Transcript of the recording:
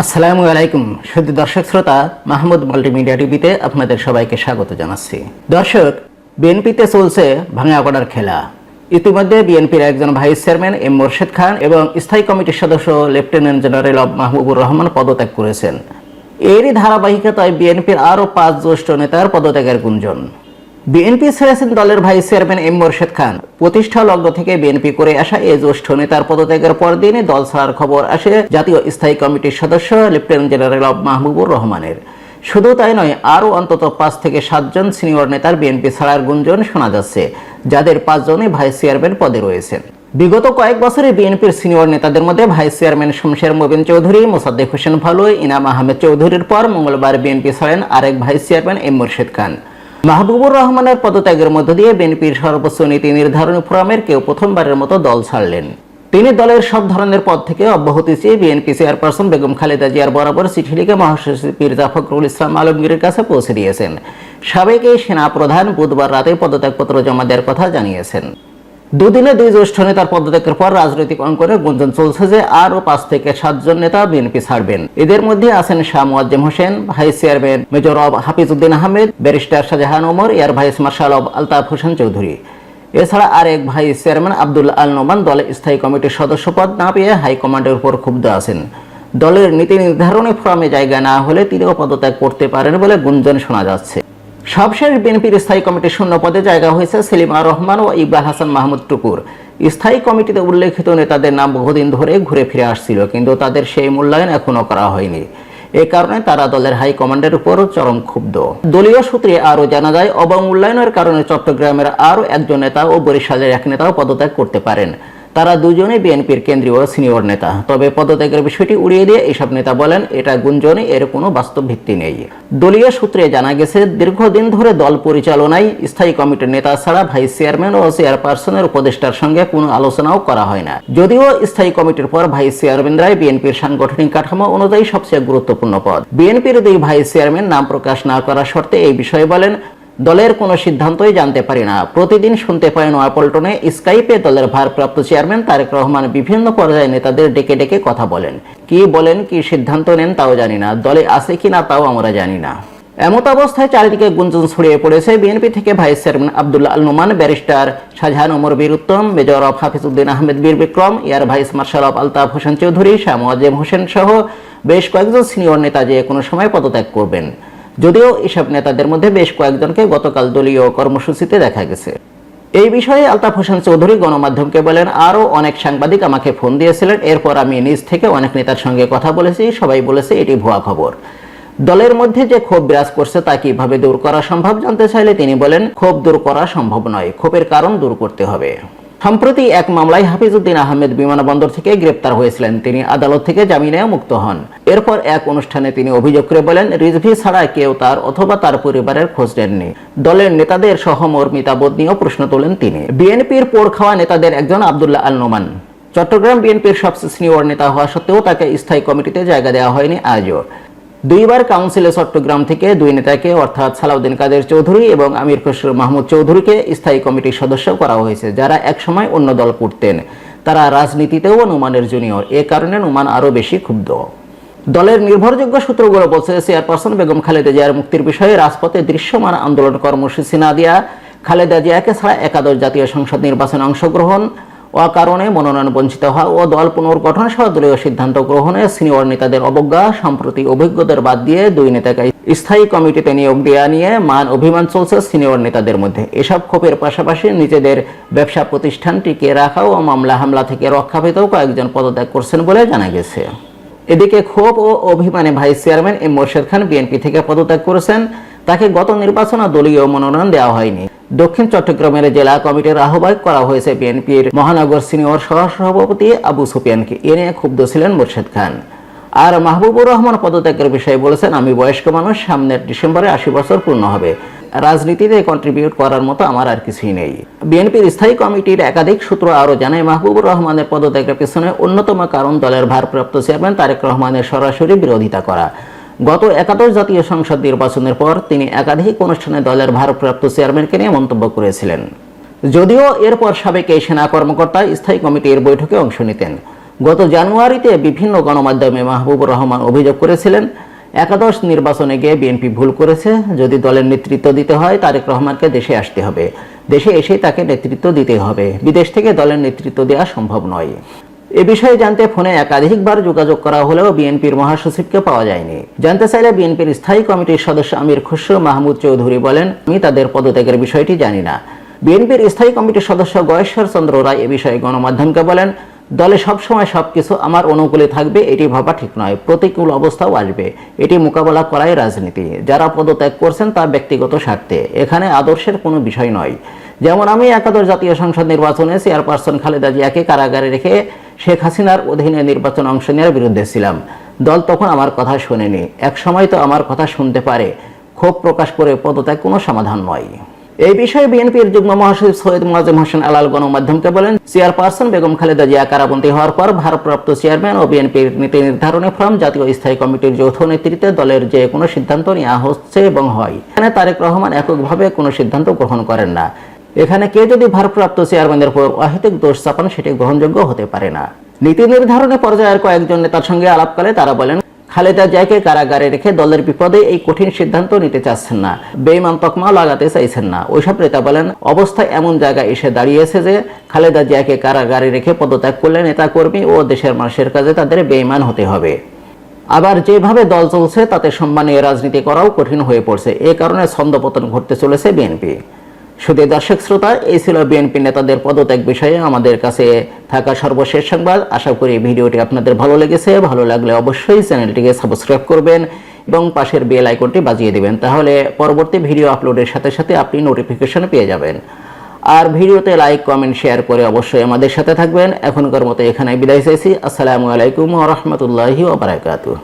আসসালামু আলাইকুম, শুধু দর্শক শ্রোতা মাহমুদ মাল্টিমিডিয়া টিভিতে আপনাদের সবাইকে স্বাগত জানাচ্ছি। দর্শক, বিএনপিতে চলছে ভাঙাগড়ার খেলা। ইতিমধ্যে বিএনপির একজন vice chairman M Morshed Khan এবং স্থায়ী কমিটির সদস্য লেফটেন্যান্ট জেনারেল মাহবুবুর রহমান পদত্যাগ করেছেন। এরই ধারাবাহিকতায় বিএনপির আরও পাঁচ জ্যেষ্ঠ নেতার পদত্যাগের গুঞ্জন। বিএনপি ছেড়েছেন দলের vice chairman M Morshed Khan প্রতিষ্ঠা লগ্ন থেকে বিএনপি করে আসা এই জ্যেষ্ঠ নেতার পদত্যাগের পরদিনই দল ছাড়ার খবর আসে জাতীয় স্থায়ী কমিটির সদস্য, লেফটেন্যান্ট জেনারেল অব মাহবুবুর রহমানের। শুধু তাই নয়, আরও অন্তত পাঁচ থেকে সাতজন সিনিয়র নেতার বিএনপি ছাড়ার গুঞ্জন শোনা যাচ্ছে, যাদের পাঁচজনই ভাইস চেয়ারম্যান পদে রয়েছেন। বিগত কয়েক বছরে বিএনপির সিনিয়র নেতাদের মধ্যে ভাইস চেয়ারম্যান শমশের মোবিন চৌধুরী, মোসাদ্দেক হোসেন ফালুই ইনাম আহমেদ চৌধুরীর পর মঙ্গলবার বিএনপি ছাড়েন আরেক vice chairman M Murshed Khan. Mahbubur রহমানের পদত্যাগের মধ্য দিয়ে বিএনপির সর্বোচ্চ নীতি নির্ধারণী ফোরামের কেউ প্রথমবারের মতো দল ছাড়লেন। তিনি দলের সব ধরনের পদ থেকে অব্যাহতি চেয়ে বিএনপি চেয়ারপারসন বেগম খালেদা জিয়ার বরাবর চিঠি লিখে মহাসচিব মির্জা ফখরুল ইসলাম আলমগীরের কাছে পৌঁছে দিয়েছেন। সাবেক এই সেনাপ্রধান বুধবার রাতে পদত্যাগপত্র জমা দেওয়ার কথা জানিয়েছেন। দুদিনে দুই জ্যেষ্ঠ নেতার পদত্যাগের পর রাজনৈতিক অঙ্কনে গুঞ্জন চলছে যে আরও পাঁচ থেকে সাতজন নেতা বিএনপি ছাড়বেন। এদের মধ্যে আছেন Shah Moazzem Hossain, vice chairman major of Hafizuddin Ahmed, barrister Shahjahan Omar, air vice marshal of Altaf Hossain Chowdhury. এছাড়া আরেক ভাইস চেয়ারম্যান আব্দুল আল নোমান দলের স্থায়ী কমিটির সদস্য পদ না পেয়ে হাইকমান্ডের উপর ক্ষুব্ধ আছেন। দলের নীতি নির্ধারণী ফোরামে জায়গা না হলে তিনিও পদত্যাগ করতে পারেন বলে গুঞ্জন শোনা যাচ্ছে। সবশেষ বিএনপির স্থায়ী কমিটির শূন্য পদে জায়গা হয়েছে সেলিমা রহমান ও ইকবাল হাসান মাহমুদ টুকুর। স্থায়ী কমিটিতে উল্লেখিত নেতাদের নাম বহুদিন ধরে ঘুরে ফিরে আসছিল, কিন্তু তাদের সেই মূল্যায়ন এখনও করা হয়নি। এ কারণে তারা দলের হাইকমান্ডের উপর চরম ক্ষুব্ধ। দলীয় সূত্রে আরও জানা যায়, অবমূল্যায়নের কারণে চট্টগ্রামের আরও একজন নেতা ও বরিশালের এক নেতাও পদত্যাগ করতে পারেন। তারা দুজনেই বিএনপির কেন্দ্রীয় সিনিয়র নেতা। তবে পদত্যাগের বিষয়টি উড়িয়ে দিয়ে এসব নেতা বলেন, এটা গুঞ্জনে এর কোনো বাস্তব ভিত্তি নেই। দলীয় সূত্রে জানা গেছে, দীর্ঘদিন ধরে দল পরিচালনায় স্থায়ী কমিটির নেতা ছাড়া ভাইস চেয়ারম্যান ও চেয়ারপারসনের উপদেষ্টার সঙ্গে কোনো আলোচনাও করা হয় না। যদিও স্থায়ী কমিটির পর ভাইস চেয়ারম্যান চেয়ারম্যানরাই বিএনপির সাংগঠনিক কাঠামো অনুযায়ী সবচেয়ে গুরুত্বপূর্ণ পদ। বিএনপির দুই ভাইস চেয়ারম্যান নাম প্রকাশ না করার শর্তে এই বিষয়ে বলেন দলের কোনো সিদ্ধান্তই জানতে পারি না। প্রতিদিন শুনতে পাই নয়াপল্টনে স্কাইপে দলের ভারপ্রাপ্ত চেয়ারম্যান তারেক রহমান বিভিন্ন পর্যায়ে নেতাদের ডেকে ডেকে কথা বলেন। কি বলেন, কি সিদ্ধান্ত নেন তাও জানি না। দলে আছে কি না তাও আমরা জানি না। এমত অবস্থায় চারিদিকে গুঞ্জন ছড়িয়ে পড়েছে বিএনপি থেকে vice chairman Abdullah Al Noman, barrister Shahjahan Omar Bir Uttom, major of Hafizuddin Ahmed Bir Bikrom, air vice marshal of Altaf Hossain Chowdhury Shah Moazzem Hossain সহ বেশ কয়েকজন সিনিয়র নেতা যে কোনো সময় পদত্যাগ করবেন। যদিও এসব নেতাদের মধ্যে বেশ কয়েকজনকে গতকাল দলীয় কর্মসূচিতে দেখা গেছে। এই বিষয়ে আলতাফ হোসেন চৌধুরী গণমাধ্যমকে বলেন, আরও অনেক সাংবাদিক আমাকে ফোন দিয়েছিলেন। এরপর আমি নিজ থেকে অনেক নেতার সঙ্গে কথা বলেছি। সবাই বলেছে এটি ভুয়া খবর। দলের মধ্যে যে ক্ষোভ বিরাজ করছে তা কীভাবে দূর করা সম্ভব জানতে চাইলে তিনি বলেন, ক্ষোভ দূর করা সম্ভব নয়। ক্ষোভের কারণ দূর করতে হবে। সম্প্রতি এক মামলায় হাফিজউদ্দিন আহমেদ বিমানবন্দর থেকে গ্রেপ্তার হয়েছিলেন। তিনি আদালত থেকে জামিনে মুক্ত হন। এরপর এক অনুষ্ঠানে তিনি অভিযোগ করে বলেন, রিজভি ছাড়া কেউ তার অথবা তার পরিবারের খোঁজ নেননি। দলের নেতাদের সহমর্মিতা বোধ নিয়েও প্রশ্ন তোলেন তিনি। বিএনপির পোড় খাওয়া নেতাদের একজন আবদুল্লাহ আল নোমান চট্টগ্রাম বিএনপির সবচেয়ে সিনিয়র নেতা হওয়া সত্ত্বেও তাকে স্থায়ী কমিটিতে জায়গা দেওয়া হয়নি আজও। দুইবার কাউন্সিলে চট্টগ্রাম থেকে দুই নেতাকে, অর্থাৎ সালাউদ্দিন কাদের চৌধুরী এবং আমির খসরু মাহমুদ চৌধুরীকে স্থায়ী কমিটির সদস্য করা হয়েছে, যারা একসময় অন্য দল করতেন। তারা রাজনীতিতেও নুমানের জুনিয়র, এ কারণে নুমান আরও বেশি ক্ষুব্ধ। দলের নির্ভরযোগ্য সূত্রগুলো বলছে, চেয়ারপারসন বেগম খালেদা জিয়ার মুক্তির বিষয়ে রাজপথে দৃশ্যমান আন্দোলন কর্মসূচি না দেওয়া খালেদা জিয়াকে ছাড়া একাদশ জাতীয় সংসদ নির্বাচনে অংশগ্রহণ অকারণে মনোনয়ন বঞ্চিত হওয়া ও দল পুনর্গঠন সহ দলীয় সিদ্ধান্ত গ্রহণে সিনিয়র নেতাদের অবজ্ঞা সম্প্রতি অভিজ্ঞদের বাদ দিয়ে দুই নেতাকে স্থায়ী কমিটিতে নিয়োগ দেওয়া নিয়ে মান অভিমান চলছে সিনিয়র নেতাদের মধ্যে। এসব ক্ষোভের পাশাপাশি নিজেদের ব্যবসা প্রতিষ্ঠান টিকিয়ে রাখা ও মামলা হামলা থেকে রক্ষা পেতেও কয়েকজন পদত্যাগ করছেন বলে জানা গেছে। এদিকে ক্ষোভ ও অভিমানে vice chairman M Morshed Khan BNP থেকে পদত্যাগ করেছেন। তাকে গত নির্বাচনে দলীয় মনোনয়ন দেওয়া হয়নি। দক্ষিণ চট্টগ্রামের জেলা কমিটির আহ্বায়ক করা হয়েছে বিএনপির মহানগর সিনিয়র সহসভাপতি আবু সুফিয়ানকে। এ নিয়ে ক্ষুব্ধ ছিলেন মোর্শেদ খান। আর মাহবুবুর রহমান পদত্যাগের বিষয়ে বলেছেন, আমি বয়স্ক মানুষ, সামনের ডিসেম্বরে আশি বছর পূর্ণ হবে। রাজনীতিতে কন্ট্রিবিউট করার মতো আমার আর কিছুই নেই। বিএনপির স্থায়ী কমিটির একাধিক সূত্র আরও জানায়, মাহবুবুর রহমানের পদত্যাগের পেছনে অন্যতম কারণ দলের ভারপ্রাপ্ত চেয়ারম্যান তারেক রহমানের সরাসরি বিরোধিতা করা। গত একাদশ জাতীয় সংসদ নির্বাচনের পর তিনি একাধিক অনুষ্ঠানে দলের ভারপ্রাপ্ত চেয়ারম্যানকে নিয়ে মন্তব্য করেছিলেন। যদিও এরপর সাবেক এই সেনা কর্মকর্তা স্থায়ী কমিটির বৈঠকে অংশ নিতেন। গত জানুয়ারিতে বিভিন্ন গণমাধ্যমে মাহবুবুর রহমান অভিযোগ করেছিলেন, একাদশ নির্বাচনে গিয়ে বিএনপি ভুল করেছে, যদি দলের নেতৃত্ব দিতে হয় তারেক রহমানকে দেশে আসতে হবে। দেশে এসেই তাকে নেতৃত্ব দিতে হবে। বিদেশ থেকে দলের নেতৃত্ব দেওয়া সম্ভব নয়। এ বিষয়ে জানতে ফোনে একাধিকবার যোগাযোগ করা হলেও বিএনপির মহাসচিবকে পাওয়া যায়নি। জানতে চাইলে বিএনপির স্থায়ী কমিটির সদস্য আমির খুসরো মাহমুদ চৌধুরী বলেন, আমি তাদের পদত্যাগের বিষয়টি জানি না। বিএনপির স্থায়ী কমিটির সদস্য গয়েশ্বর চন্দ্র রায় এ বিষয়ে গণমাধ্যমকে বলেন, দলে সবসময় সবকিছু আমার অনুকূলে থাকবে, এটি ভাবা ঠিক নয়। প্রতিকূল অবস্থাও আসবে। এটি মোকাবেলা করাই রাজনীতি। যারা পদত্যাগ করছেন তা ব্যক্তিগত স্বার্থে। এখানে আদর্শের কোনো বিষয় নয়। যেমন আমি একাদশ জাতীয় সংসদ নির্বাচনে চেয়ারপারসন খালেদা জিয়াকে কারাগারে রেখে শেখ হাসিনার অধীনে নির্বাচন অংশ নেওয়ার বিরুদ্ধে ছিলাম। দল তখন আমার কথা শোনেনি। এক সময় তো আমার কথা শুনতে পারে। ক্ষোভ প্রকাশ করে পদত্যাগ কোনো সমাধান নয়। এই বিষয়ে বিএনপির যুগ্ম মহাসচিব সৈয়দ মোয়াজ্জেম হোসেন আলাল গণমাধ্যমকে বলেন, চেয়ারপারসন বেগম খালেদা জিয়া কারাবন্দী হওয়ার পর ভারপ্রাপ্ত চেয়ারম্যান ও বিএনপির নীতি নির্ধারণী ফোরাম জাতীয় স্থায়ী কমিটির যৌথ নেতৃত্বে দলের যে কোনো সিদ্ধান্ত নেওয়া হচ্ছে এবং হয়। এখানে তারেক রহমান এককভাবে কোনো সিদ্ধান্ত গ্রহণ করেন না। এখানে কে যদি ভারপ্রাপ্ত চেয়ারম্যানের উপর অহেতুক দোষ চাপান সেটি গ্রহণযোগ্য হতে পারে না। নীতি নির্ধারণী পর্যায়ের কয়েকজন নেতার সঙ্গে আলাপকালে তারা বলেন, খালেদা জিয়াকে কারাগারে রেখে দলের বিপদে এই কঠিন সিদ্ধান্ত নিতে চাচ্ছেন না। বেইমান তকমাও লাগাতে চাইছেন না। ওইসব নেতা বলেন, অবস্থা এমন জায়গায় এসে দাঁড়িয়েছে যে খালেদা জিয়াকে কারাগারে রেখে পদত্যাগ করলে নেতা কর্মী ও দেশের মানুষের কাছে তাদের বেইমান হতে হবে। আবার যেভাবে দল চলছে, তাতে সম্মানীয় রাজনীতি করাও কঠিন হয়ে পড়ছে। এ কারণে ছন্দপতন ঘটতে চলেছে বিএনপি। শুধু দর্শক শ্রোতা, এই ছিল বিএনপি নেতাদের পদত্যাগ বিষয়ে আমাদের কাছে থাকা সর্বশেষ সংবাদ। আশা করি ভিডিওটি আপনাদের ভালো লেগেছে। ভালো লাগলে অবশ্যই চ্যানেলটিকে সাবস্ক্রাইব করবেন এবং পাশের বেল আইকনটি বাজিয়ে দিবেন। তাহলে পরবর্তী ভিডিও আপলোডের সাথে সাথে আপনি নোটিফিকেশন পেয়ে যাবেন। আর ভিডিওতে লাইক, কমেন্ট, শেয়ার করে অবশ্যই আমাদের সাথে থাকবেন। এখনকার মতো এখানে বিদায় চাইছি। আসসালামু আলাইকুম রহমতুল্লাহি ওবরাকাতুহ